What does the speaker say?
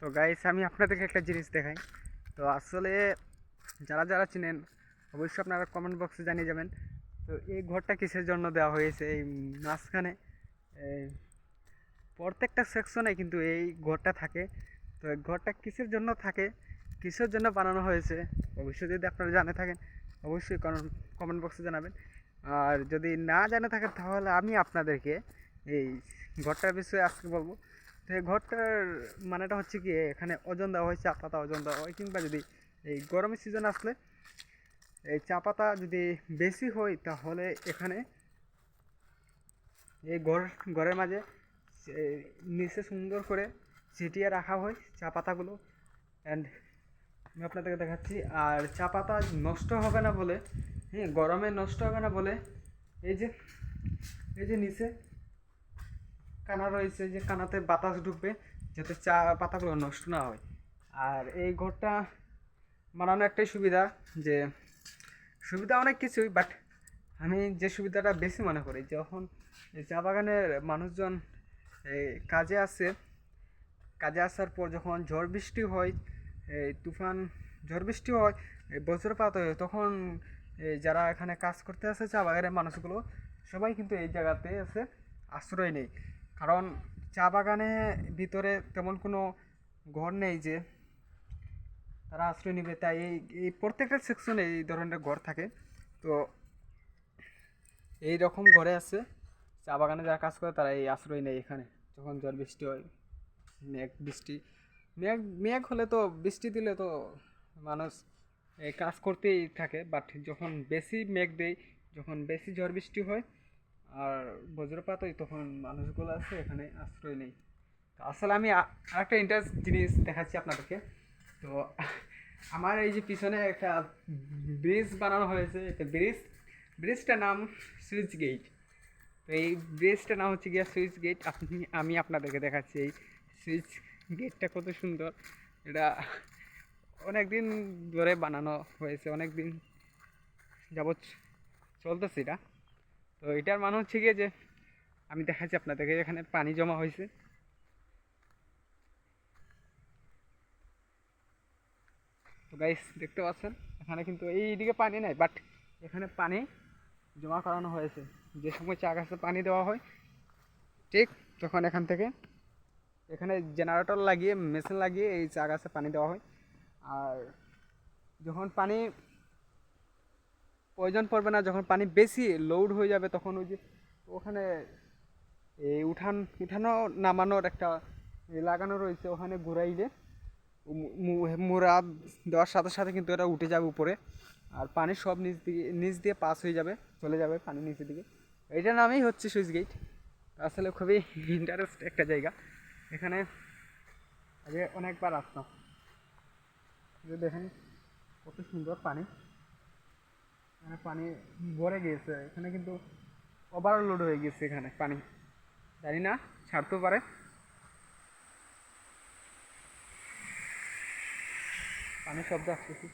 তো গাইস আমি আপনাদেরকে একটা জিনিস দেখাই। তো আসলে যারা যারা চিনেন, অবশ্যই আপনারা কমেন্ট বক্সে জানিয়ে যাবেন। তো এই ঘরটা কিসের জন্য দেওয়া হয়েছে? এই মাঝখানে প্রত্যেকটা সেকশনে কিন্তু এই ঘরটা থাকে। তো এই ঘরটা কিসের জন্য থাকে? কিসের জন্য বানানো হয়েছে? অবশ্যই যদি আপনারা জানে থাকেন, অবশ্যই কমেন্ট বক্সে জানাবেন। আর যদি না জানে থাকেন, তাহলে আমি আপনাদেরকে এই ঘরটার বিষয়ে আজকে বলব। তো এই ঘরটার মানেটা হচ্ছে কি, এখানে ওজন দেওয়া হয় চা পাতা ওজন দেওয়া হয়, কিংবা যদি এই গরমের সিজন আসলে এই চা পাতা যদি বেশি হয়, তাহলে এখানে এই ঘর, ঘরের মাঝে নিচে সুন্দর করে ছিটিয়ে রাখা হয় চা পাতাগুলো। অ্যান্ড আমি আপনাদেরকে দেখাচ্ছি, আর চা পাতা নষ্ট হবে না বলে হ্যাঁ গরমে নষ্ট হবে না বলে, এই যে এই যে নিচে কানা রয়েছে যে কানাতে বাতাস ঢুকবে যাতে চা পাতাগুলো নষ্ট না হয়। আর এই ঘরটা বানানো একটাই সুবিধা যে সুবিধা অনেক কিছুই বাট আমি যে সুবিধাটা বেশি মনে করি, যখন চা বাগানের মানুষজন এই কাজে আসে, কাজে আসার পর যখন ঝড় বৃষ্টি হয়, এই তুফান ঝড় বৃষ্টি হয় বজ্রপাত হয়, তখন যারা এখানে কাজ করতে আসে চা বাগানের মানুষগুলো, সবাই কিন্তু এই জায়গাতে এসে আশ্রয় নেই কারণ চা বাগানে ভিতরে তেমন কোনো ঘর নেই যে তারা আশ্রয় নেবে। তাই এই এই প্রত্যেকটা সেকশনে এই ধরনের ঘর থাকে। তো এই রকম ঘরে আছে। চা বাগানে যারা কাজ করে তারা এই আশ্রয় নেই এখানে। যখন ঝড় বৃষ্টি হয়, মেঘ, বৃষ্টি। মেঘ মেঘ হলে তো বৃষ্টি দিলে তো মানুষ এই কাজ করতেই থাকে। বাট যখন বেশি মেঘ দেয়, যখন বেশি ঝড় বৃষ্টি হয় আর বজ্রপাত হয় তখন মানুষগুলো আছে, এখানে আশ্রয় নেই। তো আসলে আমি আরেকটা ইন্টারেস্ট জিনিস দেখাচ্ছি আপনাদেরকে। তো আমার এই যে পিছনে একটা ব্রিজ বানানো হয়েছে, একটা ব্রিজ ব্রিজটার নাম সুইচ গেট তো এই ব্রিজটার নাম হচ্ছে গিয়া সুইচ গেট আপনি, আমি আপনাদেরকে দেখাচ্ছি এই সুইচ গেটটা কত সুন্দর। এটা অনেক দিন ধরে বানানো হয়েছে অনেক দিন যাবৎ চলতেছে এটা। তো এটার মানে হচ্ছে গিয়ে যে আমি দেখাচ্ছি আপনাদেরকে এখানে পানি জমা হয়েছে। তো গাইস দেখতে পাচ্ছেন, এখানে কিন্তু এইদিকে পানি নাই বাট এখানে পানি জমা করানো হয়েছে। যে সময় চা গাছে পানি দেওয়া হয়, ঠিক তখন এখান থেকে এখানে জেনারেটর লাগিয়ে মেশিন লাগিয়ে এই চা গাছে পানি দেওয়া হয়। আর যখন পানি প্রয়োজন পড়বে না, যখন পানি বেশি লোড হয়ে যাবে তখন ওই যে ওখানে এই উঠান, উঠানো নামানোর একটা লাগানো রয়েছে, ওখানে ঘুরাইলে মু- মু- দেওয়ার সাথে সাথে কিন্তু এটা উঠে যাবে উপরে আর পানি সব নিচ দিকে, নিচ দিয়ে পাস হয়ে যাবে, চলে যাবে পানি নিচের দিকে। এইটার নামেই হচ্ছে সুইচ গেট আসলে খুবই ইন্টারেস্ট একটা জায়গা। এখানে আগে অনেকবার আসতাম। দেখেন কত সুন্দর পানি। এখানে পানি ভরে গিয়েছে। এখানে কিন্তু ওভারলোড হয়ে গেছে এখানে পানি। জানি না, ছাড়তেও পারে। পানি শব্দ আসতেছে।